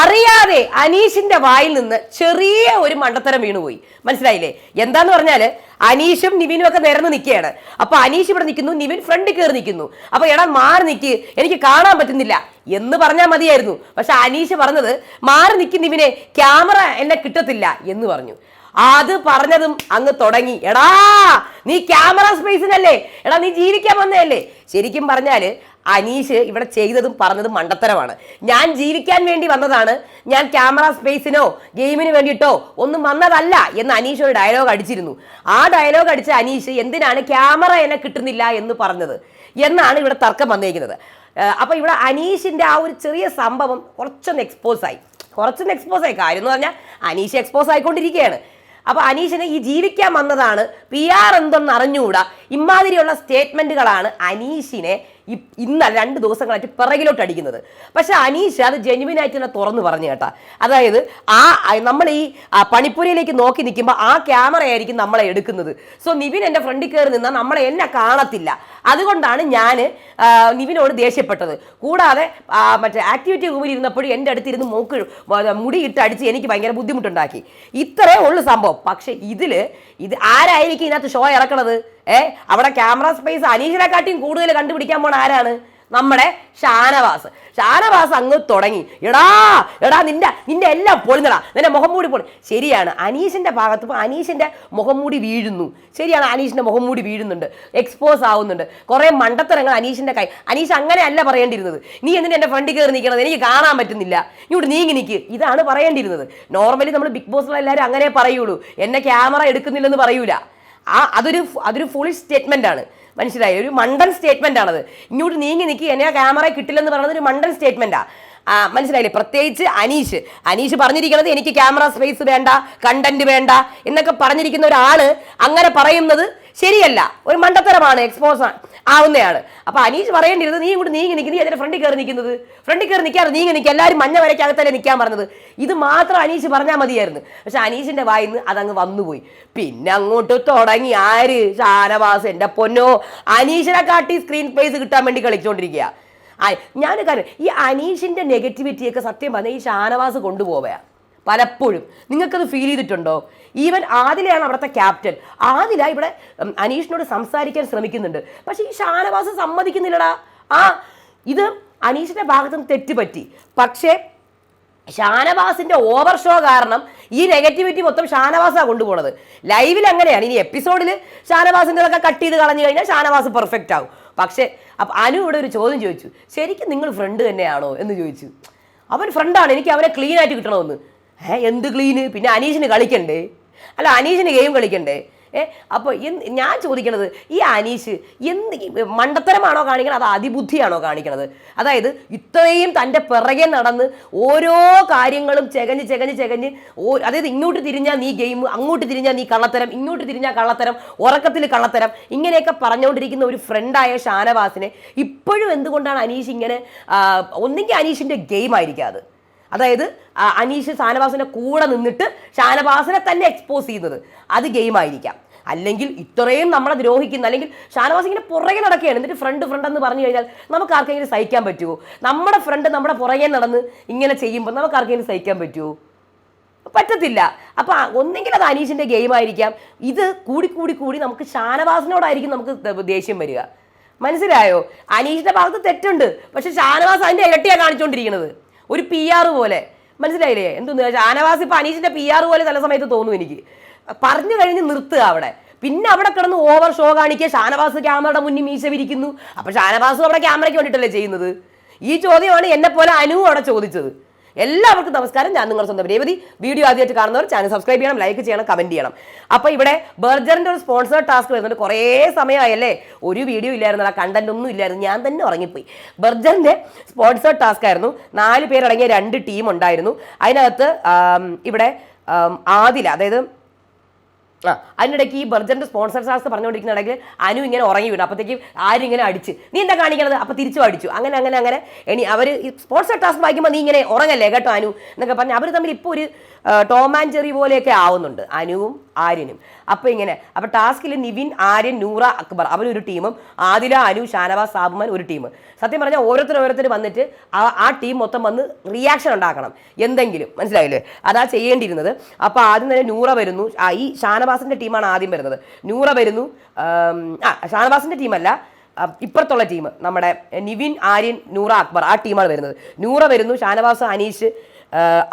അറിയാതെ അനീഷിന്റെ വായിൽ നിന്ന് ചെറിയ ഒരു മണ്ടത്തരം വീണുപോയി. മനസ്സിലായില്ലേ? എന്താന്ന് പറഞ്ഞാൽ അനീഷും നിവിനും ഒക്കെ നിരന്ന് നിൽക്കുകയാണ്. അപ്പൊ അനീഷ് ഇവിടെ നിൽക്കുന്നു നിവിൻ ഫ്രണ്ടിൽ കയറി നിൽക്കുന്നു. അപ്പൊ എടാ മാറി നിൽക്ക് എനിക്ക് കാണാൻ പറ്റുന്നില്ല. എന്ന് പറഞ്ഞാൽ മതിയായിരുന്നു. പക്ഷെ അനീഷ് പറഞ്ഞത് മാറി നിൽക്കും നിവിനെ ക്യാമറ എന്നെ കിട്ടത്തില്ല എന്ന് പറഞ്ഞു. അത് പറഞ്ഞതും അങ്ങ് തുടങ്ങി. എടാ നീ ക്യാമറ സ്പേസിനല്ലേ? എടാ നീ ജീവിക്കാൻ വന്നതല്ലേ? ശരിക്കും പറഞ്ഞാൽ അനീഷ് ഇവിടെ ചെയ്തതും പറഞ്ഞതും മണ്ടത്തരമാണ്. ഞാൻ ജീവിക്കാൻ വേണ്ടി വന്നതാണ്. ഞാൻ ക്യാമറ സ്പേസിനോ ഗെയിമിന് വേണ്ടിയിട്ടോ ഒന്നും വന്നതല്ല എന്ന് അനീഷ് ഒരു ഡയലോഗ് അടിച്ചിരുന്നു. ആ ഡയലോഗ് അടിച്ച അനീഷ് എന്തിനാണ് ക്യാമറ എന്നെ കിട്ടുന്നില്ല എന്ന് പറഞ്ഞത് എന്നാണ് ഇവിടെ തർക്കം വന്നേക്കുന്നത്. അപ്പോൾ അപ്പൊ ഇവിടെ അനീഷിന്റെ ആ ഒരു ചെറിയ സംഭവം കുറച്ചൊന്ന് എക്സ്പോസ് ആയി. കുറച്ചൊന്ന് എക്സ്പോസ് ആയി. കാര്യം എന്ന് പറഞ്ഞാൽ അനീഷ് എക്സ്പോസ് ആയിക്കൊണ്ടിരിക്കുകയാണ്. അപ്പൊ അനീഷിന് ഈ ജീവിക്കാൻ വന്നതാണ് പി ആർ എന്തെന്ന് അറിഞ്ഞുകൂടാ? ഇമാതിരിയുള്ള സ്റ്റേറ്റ്മെന്റുകളാണ് അനീഷിനെ ഇ- ഇന്നല്ല രണ്ട് ദിവസങ്ങളായിട്ട് പിറകിലോട്ട് അടിക്കുന്നത്. പക്ഷെ അനീഷ് അത് ജെന്യുവിൻ ആയിട്ട് തന്നെ തുറന്നു പറഞ്ഞു കേട്ടാ. അതായത് ആ നമ്മൾ ഈ പണിപ്പുരയിലേക്ക് നോക്കി നിൽക്കുമ്പോൾ ആ ക്യാമറ ആയിരിക്കും നമ്മളെ എടുക്കുന്നത്. സോ നിവിൻ എന്റെ ഫ്രണ്ടിൽ കയറി നിന്നാൽ നമ്മളെ എന്നെ കാണത്തില്ല. അതുകൊണ്ടാണ് ഞാൻ നിവിനോട് ദേഷ്യപ്പെട്ടത്. കൂടാതെ മറ്റേ ആക്ടിവിറ്റി റൂമിൽ ഇരുന്നപ്പോഴും എന്റെ അടുത്തിരുന്ന് മൂക്ക് മുടിയിട്ട് അടിച്ച് എനിക്ക് ഭയങ്കര ബുദ്ധിമുട്ടുണ്ടാക്കി. ഇത്രേ ഉള്ളു സംഭവം. പക്ഷേ ഇതിൽ ഇത് ആരായിരിക്കും ഇതിനകത്ത് ഷോ ഇറക്കണത്? ഏ അവിടെ ക്യാമറ സ്പേസ് അനീഷിനെക്കാട്ടിയും കൂടുതൽ കണ്ടുപിടിക്കാൻ പോണ ആരാണ്? നമ്മുടെ ഷാനവാസ്. ഷാനവാസ് അങ്ങ് തുടങ്ങി. എടാ എടാ നിന്റെ നിന്റെ എല്ലാം പൊളിഞ്ഞടാ. നിന്റെ മുഖം മൂടി പൊളി. ശരിയാണ് അനീഷിന്റെ ഭാഗത്ത് ഇപ്പോൾ മുഖം മൂടി വീഴുന്നു. ശരിയാണ് അനീഷിന്റെ മുഖം മൂടി വീഴുന്നുണ്ട്. എക്സ്പോസ് ആവുന്നുണ്ട്. കുറെ മണ്ടത്തരങ്ങൾ അനീഷിന്റെ കൈ അനീഷ് അങ്ങനെയല്ല പറയേണ്ടിയിരുന്നത്. നീ എന്തിനാ എന്റെ ഫ്രണ്ടിൽ കയറി നിൽക്കണത് എനിക്ക് കാണാൻ പറ്റുന്നില്ല. ഇങ്ങോട്ട് നീങ്ങി നിൽക്ക് ഇതാണ് പറയേണ്ടിയിരുന്നത്. നോർമലി നമ്മൾ ബിഗ് ബോസ് എല്ലാവരും അങ്ങനെ പറയുള്ളൂ. എന്നെ ക്യാമറ എടുക്കുന്നില്ലെന്ന് പറയൂല. ആ അതൊരു അതൊരു ഫുൾ സ്റ്റേറ്റ്മെന്റ് ആണ്. മനസ്സിലായി? ഒരു മണ്ടൻ സ്റ്റേറ്റ്മെന്റ് ആണത്. ഇങ്ങോട്ട് നീങ്ങി നിൽക്കി എന്നെ ക്യാമറ കിട്ടില്ലെന്ന് പറയുന്നത് ഒരു മണ്ടൻ സ്റ്റേറ്റ്മെന്റാ ആ. മനസ്സിലായില്ലേ? പ്രത്യേകിച്ച് അനീഷ്. അനീഷ് പറഞ്ഞിരിക്കുന്നത് എനിക്ക് ക്യാമറ സ്പേസ് വേണ്ട കണ്ടന്റ് വേണ്ട എന്നൊക്കെ പറഞ്ഞിരിക്കുന്ന ഒരാൾ അങ്ങനെ പറയുന്നത് ശരിയല്ല. ഒരു മണ്ടത്തരമാണ് എക്സ്പോസ് ആവുന്നതാണ് അപ്പൊ അനീഷ് പറയേണ്ടിരുന്നത് നീ ഇങ്ങോട്ട് നീങ്ങി നിൽക്കുന്നത് നീ അതിന്റെ ഫ്രണ്ടിൽ കയറി നിൽക്കുന്നത്. ഫ്രണ്ടിൽ കയറി നിൽക്കാറ് നീങ്ങി നിൽക്കുക എല്ലാവരും മഞ്ഞ വരയ്ക്കകത്തല്ലേ നിൽക്കാൻ പറഞ്ഞത്. ഇത് മാത്രം അനീഷ് പറഞ്ഞാൽ മതിയായിരുന്നു. പക്ഷെ അനീഷിന്റെ വായിൽ നിന്ന് അതങ്ങ് വന്നുപോയി. പിന്നെ അങ്ങോട്ട് തുടങ്ങി. ആര്? ഷാനവാസ് എന്റെ പൊന്നോ. അനീഷിനെ കാട്ടി സ്ക്രീൻ സ്പേസ് കിട്ടാൻ വേണ്ടി കളിച്ചുകൊണ്ടിരിക്കുക ഞാൻ കാരണം ഈ അനീഷിന്റെ നെഗറ്റിവിറ്റിയൊക്കെ സത്യം പറഞ്ഞാൽ ഈ ഷാനവാസ് കൊണ്ടുപോവുക പലപ്പോഴും. നിങ്ങൾക്കത് ഫീൽ ചെയ്തിട്ടുണ്ടോ? ഈവൻ ആദിലയാണ് അവിടുത്തെ ക്യാപ്റ്റൻ ആദില ഇവിടെ അനീഷിനോട് സംസാരിക്കാൻ ശ്രമിക്കുന്നുണ്ട്. പക്ഷേ ഈ ഷാനവാസ് സമ്മതിക്കുന്നില്ലടാ. ആ ഇത് അനീഷിന്റെ ഭാഗത്ത് നിന്ന് തെറ്റുപറ്റി. പക്ഷേ ഷാനവാസിന്റെ ഓവർ ഷോ കാരണം ഈ നെഗറ്റിവിറ്റി മൊത്തം ഷാനവാസാണ് കൊണ്ടുപോണത്. ലൈവിൽ അങ്ങനെയാണ്. ഇനി എപ്പിസോഡിൽ ഷാനവാസിന്റെതൊക്കെ കട്ട് ചെയ്ത് കളഞ്ഞു കഴിഞ്ഞാൽ ഷാനവാസ് പെർഫെക്റ്റ് ആവും. പക്ഷേ അപ്പം അനു ഇവിടെ ഒരു ചോദ്യം ചോദിച്ചു. ശരിക്കും നിങ്ങൾ ഫ്രണ്ട് തന്നെയാണോ എന്ന് ചോദിച്ചു. അവൻ ഫ്രണ്ടാണ് എനിക്ക് അവനെ ക്ലീൻ ആയിട്ട് കിട്ടണമെന്ന്. ഏ എന്ത് ക്ലീന് പിന്നെ അനീഷിന് കളിക്കണ്ടേ? അല്ല അനീഷിന് ഗെയിം കളിക്കണ്ടേ? ഏ അപ്പോൾ ഞാൻ ചോദിക്കണത് ഈ അനീഷ് എന്ത് മണ്ടത്തരമാണോ കാണിക്കണത് അത് അതിബുദ്ധിയാണോ കാണിക്കണത്? അതായത് ഇത്രയും തന്റെ പിറകെ നടന്ന് ഓരോ കാര്യങ്ങളും ചെകഞ്ഞ് ചെകഞ്ഞ് ചെകഞ്ഞ് ഓ അതായത് ഇങ്ങോട്ട് തിരിഞ്ഞാൽ നീ ഗെയിം അങ്ങോട്ട് തിരിഞ്ഞാൽ നീ കള്ളത്തരം ഇങ്ങോട്ട് തിരിഞ്ഞാൽ കള്ളത്തരം ഉറക്കത്തിൽ കള്ളത്തരം ഇങ്ങനെയൊക്കെ പറഞ്ഞുകൊണ്ടിരിക്കുന്ന ഒരു ഫ്രണ്ടായ ഷാനവാസിനെ ഇപ്പോഴും എന്തുകൊണ്ടാണ് അനീഷ് ഇങ്ങനെ ഒന്നെങ്കിൽ അനീഷിന്റെ ഗെയിം ആയിരിക്കാം അത്? അതായത് അനീഷ് ഷാനവാസിന്റെ കൂടെ നിന്നിട്ട് ഷാനവാസിനെ തന്നെ എക്സ്പോസ് ചെയ്യുന്നത്. അത് ഗെയിം ആയിരിക്കാം. അല്ലെങ്കിൽ ഇത്രയും നമ്മളെ ദ്രോഹിക്കുന്ന അല്ലെങ്കിൽ ഷാനവാസ് ഇങ്ങനെ പുറകെ നടക്കുകയാണ്. എന്നിട്ട് ഫ്രണ്ട് ഫ്രണ്ട് എന്ന് പറഞ്ഞു കഴിഞ്ഞാൽ നമുക്ക് ആർക്കെങ്കിലും സഹിക്കാൻ പറ്റുമോ നമ്മുടെ ഫ്രണ്ട് നമ്മുടെ പുറകെ നടന്ന് ഇങ്ങനെ ചെയ്യുമ്പോൾ നമുക്ക് ആർക്കെങ്കിലും സഹിക്കാൻ പറ്റുമോ പറ്റത്തില്ല. അപ്പൊ ഒന്നെങ്കിൽ അത് അനീഷിന്റെ ഗെയിം ആയിരിക്കാം. ഇത് കൂടി കൂടി കൂടി നമുക്ക് ഷാനവാസിനോടായിരിക്കും നമുക്ക് ദേഷ്യം വരിക. മനസ്സിലായോ? അനീഷിന്റെ ഭാഗത്ത് തെറ്റുണ്ട്. പക്ഷെ ഷാനവാസ് അതിന്റെ ഇരട്ടിയാണ് കാണിച്ചുകൊണ്ടിരിക്കുന്നത് ഒരു പി ആർ പോലെ. മനസ്സിലായില്ലേ? എന്തെന്ന് വെച്ചാൽ ആനവാസ് ഇപ്പം അനീഷിന്റെ പി ആർ പോലെ ചില സമയത്ത് തോന്നും എനിക്ക്. പറഞ്ഞു കഴിഞ്ഞ് നിർത്തുക അവിടെ. പിന്നെ അവിടെ കിടന്ന് ഓവർ ഷോ കാണിക്കുക ഷാനവാസ് ക്യാമറയുടെ മുന്നിൽ മീശ വിരിക്കുന്നു. അപ്പോൾ ഷാനവാസും അവിടെ ക്യാമറയ്ക്ക് വേണ്ടിയിട്ടല്ലേ ചെയ്യുന്നത്? ഈ ചോദ്യമാണ് എന്നെ പോലെ അനുവും അവിടെ ചോദിച്ചത്. എല്ലാവർക്കും നമസ്കാരം. ഞാൻ നിങ്ങളുടെ സ്വന്തം രേവതി. വീഡിയോ ആദ്യമായിട്ട് കാണുന്നവർ ചാനൽ സബ്സ്ക്രൈബ് ചെയ്യണം ലൈക്ക് ചെയ്യണം കമന്റ് ചെയ്യണം. അപ്പോൾ ഇവിടെ ബർജറിന്റെ ഒരു സ്പോൺസർ ടാസ്ക് വരുന്നുണ്ട്. കുറേ സമയമായല്ലേ? ഒരു വീഡിയോ ഇല്ലായിരുന്നു ആ കണ്ടന്റ് ഒന്നും ഇല്ലായിരുന്നു. ഞാൻ തന്നെ ഉറങ്ങിപ്പോയി. ബർജറിന്റെ സ്പോൺസർ ടാസ്ക് ആയിരുന്നു. നാല് പേരടങ്ങിയ രണ്ട് ടീം ഉണ്ടായിരുന്നു. അതിനകത്ത് ഇവിടെ ആദില അതായത് അതിനിടയ്ക്ക് ഈ ബർജറിന്റെ സ്പോൺസർ പറഞ്ഞുകൊണ്ടിരിക്കുന്ന ഇടയ്ക്ക് അനു ഇങ്ങനെ ഉറങ്ങി വീണു. അപ്പോഴത്തേക്കും ആരും ഇങ്ങനെ അടിച്ച്? നീ എന്താ കാണിക്കണത്? അപ്പോൾ തിരിച്ചു അടിച്ചു. അങ്ങനെ അങ്ങനെ അങ്ങനെ. ഇനി അവർ സ്പോൺസർ ടാസ്ക് വായിക്കുമ്പോൾ നീ ഇങ്ങനെ ഉറങ്ങല്ലേ കേട്ടോ അനു? എന്നൊക്കെ പറഞ്ഞ് അവർ തമ്മിൽ ഇപ്പോൾ ഒരു ടോം ആൻഡ് ജെറി പോലെയൊക്കെ ആവുന്നുണ്ട്. അനുവും ആര്യനും. അപ്പൊ ഇങ്ങനെ അപ്പൊ ടാസ്കിൽ നിവിൻ ആര്യൻ നൂറ അക്ബർ അവരൊരു ടീമും ആദില അനു ഷാനവാസ് സാബുമാൻ ഒരു ടീം സത്യം പറഞ്ഞാൽ ഓരോരുത്തർ ഓരോരുത്തർ വന്നിട്ട് ആ ടീം മൊത്തം വന്ന് റിയാക്ഷൻ ഉണ്ടാക്കണം. എന്തെങ്കിലും മനസ്സിലായില്ലേ? അതാ ചെയ്യേണ്ടിയിരുന്നത്. അപ്പൊ ആദ്യം തന്നെ നൂറ വരുന്നു. ഈ ഷാനവാസിന്റെ ടീമാണ് ആദ്യം വരുന്നത്. നൂറ വരുന്നു. ആ ഷാനവാസിന്റെ ടീമല്ല. ഇപ്പുറത്തുള്ള ടീം നമ്മുടെ നിവിൻ ആര്യൻ നൂറ അക്ബർ ആ ടീമാണ് വരുന്നത്. നൂറ വരുന്നു. ഷാനവാസ് അനീഷ്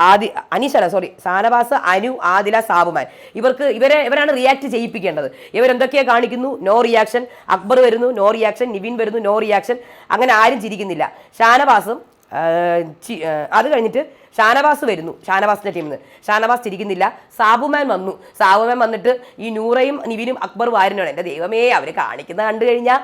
ആദി അനീഷല്ല സോറി സാനവാസ് അനു ആദില സാബുമാൻ. ഇവർക്ക് ഇവരെ ഇവരാണ് റിയാക്ട് ചെയ്യിപ്പിക്കേണ്ടത്. ഇവരെന്തൊക്കെയാ കാണിക്കുന്നു? നോ റിയാക്ഷൻ അക്ബർ വരുന്നു നോ റിയാക്ഷൻ നിവിൻ വരുന്നു നോ റിയാക്ഷൻ അങ്ങനെ ആരും ചിരിക്കുന്നില്ല. ഷാനവാസും അത് കഴിഞ്ഞിട്ട് ഷാനവാസ് വരുന്നു ഷാനവാസിന്റെ ടീമിൽ നിന്ന് ഷാനവാസ് തിരിക്കുന്നില്ല സാബുമാൻ വന്നു. സാബുമാൻ വന്നിട്ട് ഈ നൂറയും നിവിനും അക്ബർ വാരനാണ് എന്റെ ദൈവമേ അവർ കാണിക്കുന്നത് കണ്ടു കഴിഞ്ഞാൽ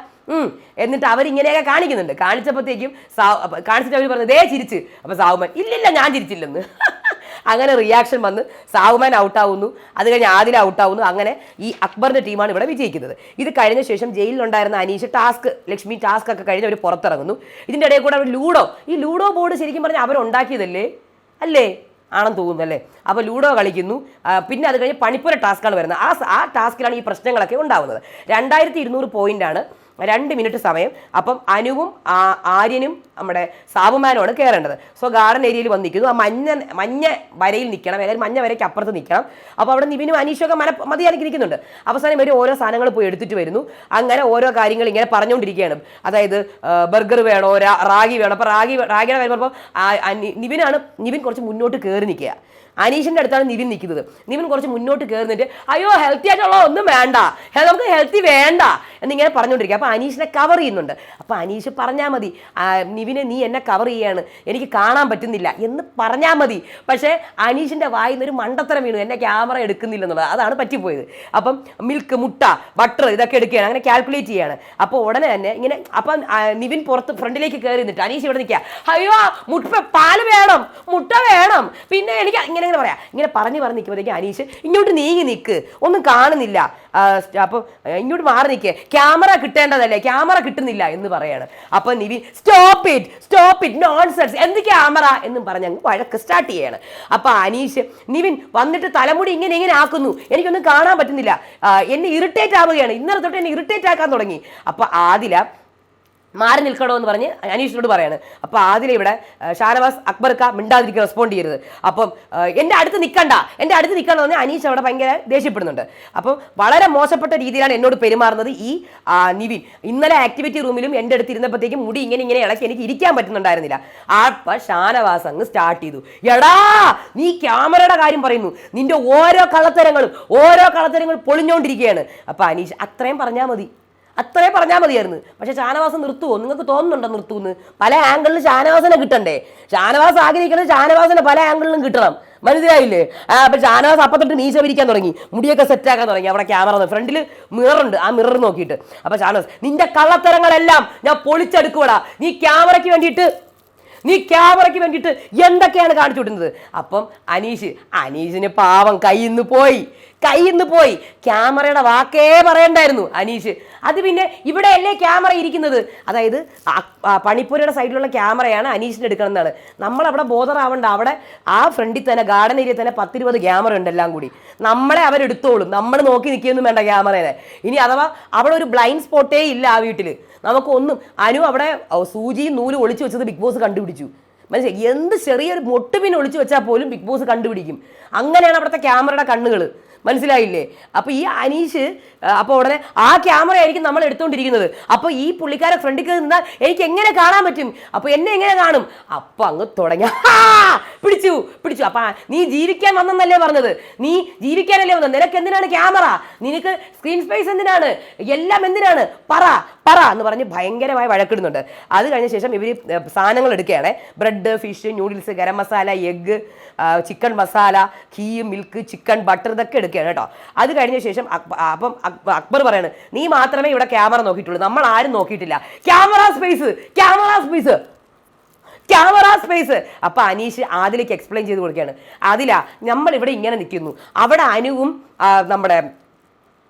എന്നിട്ട് അവരിങ്ങനെയൊക്കെ കാണിക്കുന്നുണ്ട്. കാണിച്ചപ്പോഴത്തേക്കും സാ കാണിച്ചിട്ട് അവർ പറഞ്ഞു ദേ ചിരിച്ച്. അപ്പൊ സാബുമാൻ ഇല്ലില്ല ഞാൻ ചിരിച്ചില്ലെന്ന്. അങ്ങനെ റിയാക്ഷൻ വന്ന് സാവുമാൻ ഔട്ടാവുന്നു അത് കഴിഞ്ഞ് ആദിൽ ഔട്ടാവുന്നു അങ്ങനെ ഈ അക്ബറിന്റെ ടീമാണ് ഇവിടെ വിജയിക്കുന്നത്. ഇത് കഴിഞ്ഞ ശേഷം ജയിലിലുണ്ടായിരുന്ന അനീഷ് ടാസ്ക് ലക്ഷ്മി ടാസ്ക് ഒക്കെ കഴിഞ്ഞ് അവർ പുറത്തിറങ്ങുന്നു. ഇതിന്റെ ഇടയിൽ കൂടെ അവർ ലൂഡോ ഈ ലൂഡോ ബോർഡ് ശരിക്കും പറഞ്ഞാൽ അവരുണ്ടാക്കിയതല്ലേ? അല്ലേ? ആണെന്ന് തോന്നുന്നു അല്ലേ അപ്പോൾ ലൂഡോ കളിക്കുന്നു പിന്നെ അത് കഴിഞ്ഞ് പണിപ്പുര ടാസ്ക്കാണ് വരുന്നത്. ആ ആ ടാസ്കിലാണ് ഈ പ്രശ്നങ്ങളൊക്കെ ഉണ്ടാവുന്നത്. രണ്ടായിരത്തി ഇരുന്നൂറ് പോയിന്റാണ് രണ്ട് മിനിറ്റ് സമയം. അപ്പം അനുവും ആര്യനും നമ്മുടെ സാബുമാനുമാണ് കയറേണ്ടത്. സോ ഗാർഡൻ ഏരിയയിൽ വന്നിരിക്കുന്നു. ആ മഞ്ഞ മഞ്ഞ വരയിൽ നിൽക്കണം. അല്ലെങ്കിൽ മഞ്ഞ വരയ്ക്ക് അപ്പുറത്ത് നിൽക്കണം. അപ്പോൾ അവിടെ നിവിനും അനീഷൊക്കെ മന മതിയാക്കി നിൽക്കുന്നുണ്ട് അവസാനം ഇവർ ഓരോ സാധനങ്ങൾ പോയി എടുത്തിട്ട് വരുന്നു. അങ്ങനെ ഓരോ കാര്യങ്ങൾ ഇങ്ങനെ പറഞ്ഞുകൊണ്ടിരിക്കുകയാണ്. അതായത് ബർഗർ വേണോ റാഗി വേണോ? അപ്പോൾ റാഗി റാഗിയുടെ വരുമ്പോൾ നിവിനാണ് നിവിൻ കുറച്ച് മുന്നോട്ട് കയറി നിൽക്കുക. അനീഷിന്റെ അടുത്താണ് നിവിൻ നിൽക്കുന്നത്. നിവിൻ കുറച്ച് മുന്നോട്ട് കയറുന്നിട്ട് അയ്യോ ഹെൽത്തി ആയിട്ടുള്ള ഒന്നും വേണ്ട. നമുക്ക് ഹെൽത്തി വേണ്ട. എന്നിങ്ങനെ പറഞ്ഞുകൊണ്ടിരിക്കുക. അപ്പോൾ അനീഷിനെ കവർ ചെയ്യുന്നുണ്ട്. അപ്പോൾ അനീഷ് പറഞ്ഞാൽ മതി നിവിനെ നീ എന്നെ കവർ ചെയ്യാണ്. എനിക്ക് കാണാൻ പറ്റുന്നില്ല. എന്ന് പറഞ്ഞാൽ മതി. പക്ഷേ അനീഷിന്റെ വായിൽ നിന്ന് ഒരു മണ്ടത്തരം വീണു. എന്നെ ക്യാമറ എടുക്കുന്നില്ലെന്നുള്ളത്. അതാണ് പറ്റിപ്പോയത്. അപ്പം മിൽക്ക് മുട്ട ബട്ടർ ഇതൊക്കെ എടുക്കുകയാണ്. അങ്ങനെ കാൽക്കുലേറ്റ് ചെയ്യാണ്. അപ്പോൾ ഉടനെ തന്നെ ഇങ്ങനെ അപ്പം നിവിൻ പുറത്ത് ഫ്രണ്ടിലേക്ക് കയറി നിന്നിട്ട് അനീഷ് ഇവിടെ നിൽക്കുക. അയ്യോ മുട്ട പാൽ വേണം. മുട്ട വേണം. പിന്നെ എനിക്ക് ഇങ്ങനെ ഇങ്ങനെ പറയാം. ഇങ്ങനെ പറഞ്ഞു പറഞ്ഞ് നിൽക്കുമ്പോഴത്തേക്ക് അനീഷ് ഇങ്ങോട്ട് നീങ്ങി നിൽക്ക് ഒന്നും കാണുന്നില്ല. അപ്പോൾ അപ്പം ഇങ്ങോട്ട് മാറി നിൽക്കുക ക്യാമറ കിട്ടേണ്ടതല്ലേ? ക്യാമറ കിട്ടുന്നില്ല എന്ന് പറയാണ്. അപ്പൊ Nivi stop it. Stop it. Nonsense. എന്ത് ക്യാമറ? എന്നും പറഞ്ഞ് അങ്ങ് വഴക്ക് സ്റ്റാർട്ട് ചെയ്യാണ്. അപ്പൊ അനീഷ് നിവിൻ വന്നിട്ട് തലമുടി ഇങ്ങനെ ഇങ്ങനെ ആക്കുന്നു. എനിക്കൊന്നും കാണാൻ പറ്റുന്നില്ല. എന്നെ ഇറിറ്റേറ്റ് ആവുകയാണ്. ഇന്നലെ തൊട്ട് എന്നെ ഇറിറ്റേറ്റ് ആക്കാൻ തുടങ്ങി. അപ്പൊ ആദില മാറി നിൽക്കണോ എന്ന് പറഞ്ഞ് അനീഷിനോട് പറയാണ്. അപ്പോൾ ആദ്യം ഇവിടെ ഷാനവാസ് അക്ബർക്ക മിണ്ടാതിരിക്കുക റെസ്പോണ്ട് ചെയ്യരുത്. അപ്പം എന്റെ അടുത്ത് നിൽക്കണ്ട എന്റെ അടുത്ത് നിൽക്കണം എന്ന് അനീഷ് അവിടെ ഭയങ്കര ദേഷ്യപ്പെടുന്നുണ്ട്. അപ്പം വളരെ മോശപ്പെട്ട രീതിയിലാണ് എന്നോട് പെരുമാറുന്നത് ഈ നിവിൻ. ഇന്നലെ ആക്ടിവിറ്റി റൂമിലും എന്റെ അടുത്ത് ഇരുന്നപ്പോഴത്തേക്കും മുടി ഇങ്ങനെ ഇങ്ങനെ ഇളക്കി എനിക്ക് ഇരിക്കാൻ പറ്റുന്നുണ്ടായിരുന്നില്ല. അപ്പം ഷാനവാസ് അങ്ങ് സ്റ്റാർട്ട് ചെയ്തു. എടാ നീ ക്യാമറയുടെ കാര്യം പറയുന്നു. നിന്റെ ഓരോ കള്ളത്തരങ്ങളും ഓരോ കള്ളത്തരങ്ങളും പൊളിഞ്ഞുകൊണ്ടിരിക്കുകയാണ് അപ്പം അനീഷ് അത്രയും പറഞ്ഞാൽ മതി. അത്രേ പറഞ്ഞാൽ മതിയായിരുന്നു. പക്ഷെ ഷാനവാസം നിർത്തുവോ? നിങ്ങൾക്ക് തോന്നുന്നുണ്ടോ നിർത്തുമെന്ന് പല ആംഗിളിൽ ഷാനവാസനെ കിട്ടണ്ടേ? ഷാനവാസ് ആഗ്രഹിക്കുന്നത് ഷാനവാസിനെ പല ആംഗിളിലും കിട്ടണം. മനസ്സിലായില്ലേ? അപ്പൊ ഷാനവാസ് അപ്പം തൊട്ട് മീശ പിരിക്കാൻ തുടങ്ങി. മുടിയൊക്കെ സെറ്റ് ആക്കാൻ തുടങ്ങി. അവിടെ ക്യാമറ ഫ്രണ്ടിൽ മിററുണ്ട് ആ മിറർ നോക്കിയിട്ട്. അപ്പൊ ഷാനവാസ് നിന്റെ കള്ളത്തരങ്ങളെല്ലാം ഞാൻ പൊളിച്ചെടുക്കുവടാ. നീ ക്യാമറയ്ക്ക് വേണ്ടിയിട്ട് നീ ക്യാമറയ്ക്ക് വേണ്ടിയിട്ട് എന്തൊക്കെയാണ് കാണിച്ചു വിടുന്നത്? അപ്പം അനീഷ് അനീഷിന് പാവം കയ്യിൽ നിന്ന് പോയി. കയ്യിൽ നിന്ന് പോയി. ക്യാമറയുടെ വാക്കേ പറയണ്ടായിരുന്നു അനീഷ്. അത് പിന്നെ ഇവിടെയല്ലേ ക്യാമറ ഇരിക്കുന്നത്? അതായത് പണിപ്പുരയുടെ സൈഡിലുള്ള ക്യാമറയാണ് അനീഷിന് എടുക്കണം എന്നാണ് നമ്മളവിടെ ബോധറാവണ്ട അവിടെ ആ ഫ്രണ്ടിൽ തന്നെ ഗാർഡൻ ഏരിയയിൽ തന്നെ പത്തിരുപത് ക്യാമറ ഉണ്ട് എല്ലാം കൂടി. നമ്മളെ അവരെടുത്തോളും നമ്മൾ നോക്കി നിൽക്കുകയൊന്നും വേണ്ട ക്യാമറേനെ. ഇനി അഥവാ അവിടെ ഒരു ബ്ലൈൻഡ് സ്പോട്ടേ ഇല്ല ആ വീട്ടിൽ നമുക്ക് ഒന്നും അനു അവിടെ സൂചിയും നൂലും ഒളിച്ചു വെച്ചത് ബിഗ് ബോസ് കണ്ടുപിടിച്ചു. മനസ്സിലായി? എന്ത് ചെറിയൊരു മൊട്ടുപിന് ഒളിച്ചു വെച്ചാൽ പോലും ബിഗ് ബോസ് കണ്ടുപിടിക്കും. അങ്ങനെയാണ് അവിടുത്തെ ക്യാമറയുടെ കണ്ണുകൾ മനസ്സിലായില്ലേ? അപ്പൊ ഈ അനീഷ് അപ്പോൾ അപ്പൊ ഉടനെ ആ ക്യാമറ ആയിരിക്കും നമ്മൾ എടുത്തുകൊണ്ടിരിക്കുന്നത് അപ്പൊ ഈ പുള്ളിക്കാരെ ഫ്രണ്ടിൽ നിന്നാൽ എനിക്ക് എങ്ങനെ കാണാൻ പറ്റും? അപ്പൊ എന്നെ എങ്ങനെ കാണും? അപ്പൊ അങ്ങ് തുടങ്ങി! പിടിച്ചു പിടിച്ചു. അപ്പൊ നീ ജീവിക്കാൻ വന്നെന്നല്ലേ പറഞ്ഞത്? നീ ജീവിക്കാനല്ലേ വന്നത്? നിനക്ക് എന്തിനാണ് ക്യാമറ? നിനക്ക് സ്ക്രീൻ സ്പേസ് എന്തിനാണ്? എല്ലാം എന്തിനാണ്? പറ പറ എന്ന് പറഞ്ഞ് ഭയങ്കരമായി വഴക്കിടുന്നുണ്ട്. അത് കഴിഞ്ഞ ശേഷം ഇവർ സാധനങ്ങൾ എടുക്കുകയാണ്. Bread fish noodles garam masala egg chicken masala ghee milk chicken butter ഇതൊക്കെ എടുക്കുകയാണ് കേട്ടോ. അത് കഴിഞ്ഞ ശേഷം അപ്പം അക്ബർ പറയാണ് നീ മാത്രമേ ഇവിടെ ക്യാമറ നോക്കിയിട്ടുള്ളൂ. നമ്മൾ ആരും നോക്കിയിട്ടില്ല. Camera space camera space camera space അപ്പൊ അനീഷ് ആദിലേക്ക് എക്സ്പ്ലെയിൻ ചെയ്ത് കൊടുക്കുകയാണ്. അതിലാ നമ്മൾ ഇവിടെ ഇങ്ങനെ നിൽക്കുന്നു. അവിടെ അനുവും നമ്മുടെ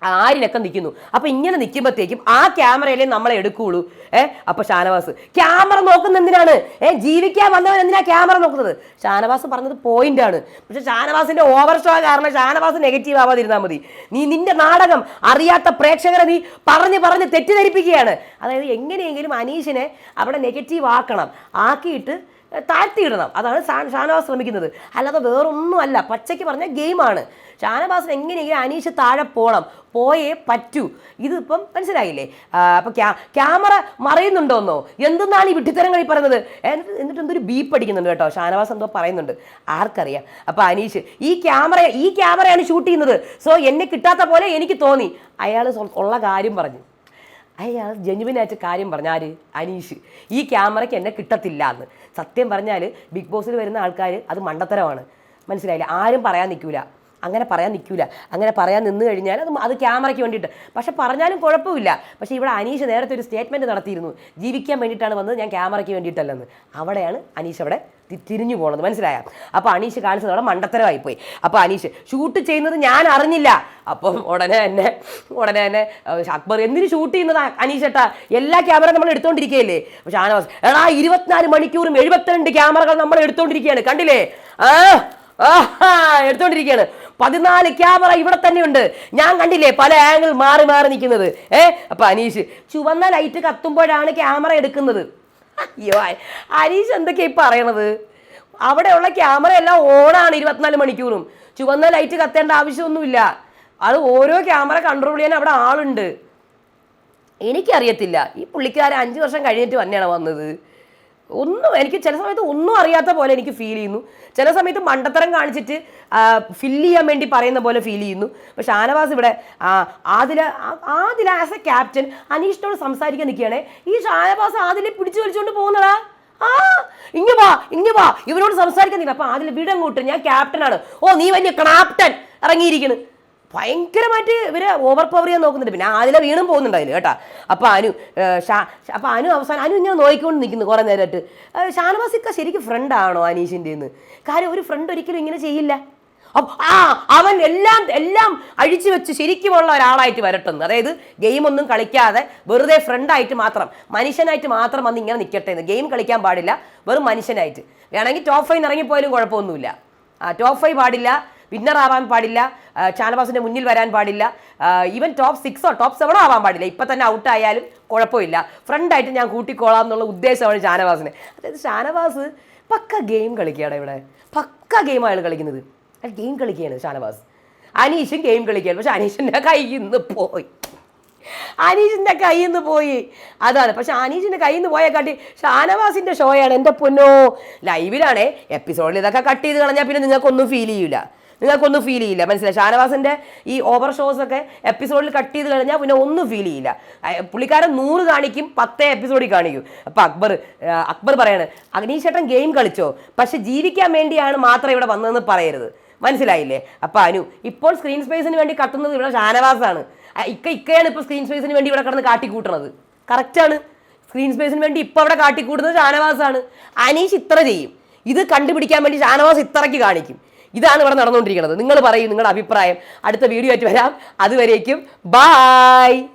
ആരിലൊക്കെ നിൽക്കുന്നു? അപ്പൊ ഇങ്ങനെ നിൽക്കുമ്പോഴത്തേക്കും ആ ക്യാമറയിലേ നമ്മളെ എടുക്കുള്ളൂ ഏഹ് അപ്പൊ ഷാനവാസ് ക്യാമറ നോക്കുന്ന എന്തിനാണ്? ഏ ജീവിക്കാൻ വന്നവൻ എന്തിനാ ക്യാമറ നോക്കുന്നത്? ഷാനവാസ് പറഞ്ഞത് പോയിന്റ് ആണ്. പക്ഷെ ഷാനവാസിന്റെ ഓവർ ഷോ കാരണം ഷാനവാസ് നെഗറ്റീവ് ആവാതിരുന്നാൽ മതി. നീ നിന്റെ നാടകം അറിയാത്ത പ്രേക്ഷകരെ നീ പറഞ്ഞ് പറഞ്ഞ് തെറ്റിദ്ധരിപ്പിക്കുകയാണ്. അതായത് എങ്ങനെയെങ്കിലും അനീഷിനെ അവിടെ നെഗറ്റീവ് ആക്കണം. ആക്കിയിട്ട് താഴ്ത്തിയിടണം. അതാണ് ഷാൻ ഷാനവാസ് ശ്രമിക്കുന്നത്. അല്ലാതെ വേറൊന്നും അല്ല പച്ചയ്ക്ക് പറഞ്ഞ ഗെയിമാണ്. ഷാനവാസിന് എങ്ങനെയെങ്കിലും അനീഷ് താഴെ പോകണം പോയേ പറ്റൂ. ഇതിപ്പം മനസ്സിലായില്ലേ? അപ്പോൾ ക്യാ ക്യാമറ മറയുന്നുണ്ടോന്നോ? എന്തെന്നാണ് ഈ വിഡ്ഢിത്തരങ്ങൾ ഈ പറയുന്നത്? എന്നിട്ട് എന്തൊരു ബീപ്പ് അടിക്കുന്നുണ്ട് കേട്ടോ. ഷാനവാസ് എന്തോ പറയുന്നുണ്ട്. ആർക്കറിയാം. അപ്പോൾ അനീഷ് ഈ ക്യാമറ ഈ ക്യാമറയാണ് ഷൂട്ട് ചെയ്യുന്നത്. സോ എന്നെ കിട്ടാത്ത പോലെ എനിക്ക് തോന്നി. അയാൾ ഉള്ള കാര്യം പറഞ്ഞു. അയാൾ ജെനുവിനായിട്ട് കാര്യം പറഞ്ഞ ആര്? അനീഷ്. ഈ ക്യാമറയ്ക്ക് എന്നെ കിട്ടത്തില്ല എന്ന്. സത്യം പറഞ്ഞാൽ ബിഗ് ബോസിൽ വരുന്ന ആൾക്കാർ അത് മണ്ടത്തരമാണ്. മനസ്സിലായില്ല? ആരും പറയാൻ നിൽക്കൂല. അങ്ങനെ പറയാൻ നിൽക്കില്ല അങ്ങനെ പറയാൻ നിന്ന് കഴിഞ്ഞാൽ അത് അത് ക്യാമറയ്ക്ക് വേണ്ടിയിട്ട്. പക്ഷെ പറഞ്ഞാലും കുഴപ്പമില്ല. പക്ഷേ ഇവിടെ അനീഷ് നേരത്തെ ഒരു സ്റ്റേറ്റ്മെന്റ് നടത്തിയിരുന്നു. ജീവിക്കാൻ വേണ്ടിയിട്ടാണ് വന്നത് ഞാൻ ക്യാമറയ്ക്ക് വേണ്ടിയിട്ടല്ലെന്ന്. അവിടെയാണ് അനീഷ് അവിടെ തിരിഞ്ഞു പോണത്. മനസ്സിലായ? അപ്പോൾ അനീഷ് കാണിച്ചത് അവിടെ മണ്ടത്തരമായി പോയി അപ്പോൾ അനീഷ് ഷൂട്ട് ചെയ്യുന്നത് ഞാൻ അറിഞ്ഞില്ല. അപ്പം ഉടനെ തന്നെ ഉടനെ തന്നെ അക്ബർ എന്തിന് ഷൂട്ട് ചെയ്യുന്നത് അനീഷ് ഏട്ടാ? എല്ലാ ക്യാമറ നമ്മൾ എടുത്തോണ്ടിരിക്കുകയല്ലേ ഷാനവാസ് എടാ ഇരുപത്തിനാല് മണിക്കൂറും എഴുപത്തിരണ്ട് ക്യാമറകൾ നമ്മൾ എടുത്തോണ്ടിരിക്കുകയാണ് കണ്ടില്ലേ? ആ എടുത്തോണ്ടിരിക്കുകയാണ് പതിനാല് ക്യാമറ ഇവിടെ തന്നെയുണ്ട്. ഞാൻ കണ്ടില്ലേ പല ആംഗിൾ മാറി മാറി നിൽക്കുന്നത്. ഏ അപ്പൊ അനീഷ് ചുവന്ന ലൈറ്റ് കത്തുമ്പോഴാണ് ക്യാമറ എടുക്കുന്നത്. അയ്യോ അനീഷ് എന്തൊക്കെയാ പറയണത്? അവിടെയുള്ള ക്യാമറ എല്ലാം ഓണാണ് ഇരുപത്തിനാല് മണിക്കൂറും. ചുവന്ന ലൈറ്റ് കത്തേണ്ട ആവശ്യമൊന്നുമില്ല. അത് ഓരോ ക്യാമറ കൺട്രോൾ ചെയ്യാൻ അവിടെ ആളുണ്ട്. എനിക്കറിയത്തില്ല. ഈ പുള്ളിക്കാരൻ അഞ്ച് വർഷം കഴിഞ്ഞിട്ട് തന്നെയാണ് വന്നത്? ഒന്നും എനിക്ക് ചില സമയത്ത് ഒന്നും അറിയാത്ത പോലെ എനിക്ക് ഫീൽ ചെയ്യുന്നു. ചില സമയത്ത് മണ്ടത്തരം കാണിച്ചിട്ട് ഫില്ല് ചെയ്യാൻ വേണ്ടി പറയുന്ന പോലെ ഫീൽ ചെയ്യുന്നു. പക്ഷെ ആനവാസ് ഇവിടെ Adila Adila as a captain അനീഷിനോട് സംസാരിക്കാൻ നിൽക്കുകയാണേ. ഈ ഷാനവാസ് ആദിലെ പിടിച്ചു വലിച്ചുകൊണ്ട് പോകുന്നടാ. ആ ഇങ്ങ വാ ഇങ്ങ വാ. ഇവരോട് സംസാരിക്കാൻ നിൽക്കുക അപ്പൊ ആദില വിടങ്ങോട്ട് ഞാൻ ക്യാപ്റ്റനാണ് ഓ നീ വലിയ ക്രാപ്റ്റൻ ഇറങ്ങിയിരിക്കുന്നു ഭയങ്കരമായിട്ട് ഇവർ ഓവർ പവർ ചെയ്യാൻ നോക്കുന്നുണ്ട്. പിന്നെ ആദില വീണും പോകുന്നുണ്ട് അതിൽ കേട്ടാ. അപ്പൊ അനു ഷാ അപ്പൊ അനു അവസാനം അനു ഇങ്ങനെ നോക്കിക്കൊണ്ട് നിൽക്കുന്നു കുറെ നേരമായിട്ട്. ഷാനവാസിക്ക ശരിക്കും ഫ്രണ്ടാണോ അനീഷിന്റെ എന്ന് കാര്യം ഒരു ഫ്രണ്ട് ഒരിക്കലും ഇങ്ങനെ ചെയ്യില്ല. ആ അവൻ എല്ലാം എല്ലാം അഴിച്ചു വെച്ച് ശരിക്കുമുള്ള ഒരാളായിട്ട് വരട്ടെന്ന്. അതായത് ഗെയിം ഒന്നും കളിക്കാതെ വെറുതെ ഫ്രണ്ടായിട്ട് മാത്രം മനുഷ്യനായിട്ട് മാത്രം വന്ന് ഇങ്ങനെ നിൽക്കട്ടെ എന്ന് ഗെയിം കളിക്കാൻ പാടില്ല വെറും മനുഷ്യനായിട്ട്. വേണമെങ്കിൽ ടോപ്പ് ഫൈവ് ഇറങ്ങിപ്പോയാലും കുഴപ്പമൊന്നുമില്ല. ടോപ്പ് ഫൈവ് പാടില്ല വിന്നർ ആവാൻ പാടില്ല ഷാനവാസിന്റെ മുന്നിൽ വരാൻ പാടില്ല ഈവൻ ടോപ്പ് സിക്സോ ടോപ്പ് സെവനോ ആവാൻ പാടില്ല. ഇപ്പൊ തന്നെ ഔട്ട് ആയാലും കുഴപ്പമില്ല. ഫ്രണ്ടായിട്ട് ഞാൻ കൂട്ടിക്കോളാം എന്നുള്ള ഉദ്ദേശമാണ് ഷാനവാസിന്. അതായത് ഷാനവാസ് പക്ക ഗെയിം കളിക്കുകയാണ് ഇവിടെ. പക്ക ഗെയിം അയാൾ കളിക്കുന്നത്. ഗെയിം കളിക്കുകയാണ് ഷാനവാസ്. അനീഷൻ ഗെയിം കളിക്കുകയാണ്. പക്ഷെ അനീഷിന്റെ കയ്യിൽ നിന്ന് പോയി. അനീഷിന്റെ കയ്യിൽ നിന്ന് പോയി. അതാണ്. പക്ഷെ അനീഷിന്റെ കയ്യിൽ നിന്ന് പോയ കാട്ടി ഷാനവാസിന്റെ ഷോയാണ് എന്റെ പൊന്നോ ലൈവിലാണേ എപ്പിസോഡിൽ ഇതൊക്കെ കട്ട് ചെയ്ത് കളഞ്ഞാൽ പിന്നെ നിങ്ങൾക്കൊന്നും ഫീൽ ചെയ്യില്ല നിങ്ങൾക്കൊന്നും ഫീൽ ചെയ്യില്ല. മനസ്സിലായി? ഷാനവാസിന്റെ ഈ ഓവർ ഷോസ് ഒക്കെ എപ്പിസോഡിൽ കട്ട് ചെയ്ത് കഴിഞ്ഞാൽ പിന്നെ ഒന്നും ഫീൽ ചെയ്യില്ല. പുള്ളിക്കാരൻ നൂറ് കാണിക്കും പത്തേ എപ്പിസോഡിൽ കാണിക്കും. അപ്പൊ അക്ബർ അക്ബർ പറയാണ് അഗ്നീഷ് ചേട്ടൻ ഗെയിം കളിച്ചോ? പക്ഷെ ജീവിക്കാൻ വേണ്ടിയാണ് മാത്രം ഇവിടെ വന്നതെന്ന് പറയരുത്. മനസ്സിലായില്ലേ? അപ്പൊ അനു ഇപ്പോൾ സ്ക്രീൻ സ്പേസിന് വേണ്ടി കത്തുന്നത് ഇവിടെ ഷാനവാസാണ്. ഇക്ക ഇക്കയാണ് ഇപ്പോൾ സ്ക്രീൻ സ്പേസിന് വേണ്ടി ഇവിടെ കിടന്ന് കാട്ടിക്കൂട്ടണത് കറക്റ്റാണ് സ്ക്രീൻ സ്പേസിന് വേണ്ടി ഇപ്പോൾ അവിടെ കാട്ടിക്കൂട്ടുന്നത് ഷാനവാസാണ്. അനീഷ് ഇത്ര ചെയ്യും. ഇത് കണ്ടുപിടിക്കാൻ വേണ്ടി ഷാനവാസ് ഇത്രയ്ക്ക് കാണിക്കും. ഇതാണ് ഇവിടെ നടന്നുകൊണ്ടിരിക്കുന്നത്. നിങ്ങൾ പറയും നിങ്ങളുടെ അഭിപ്രായം. അടുത്ത വീഡിയോ ആയിട്ട് വരാം. അതുവരേക്കും ബായ്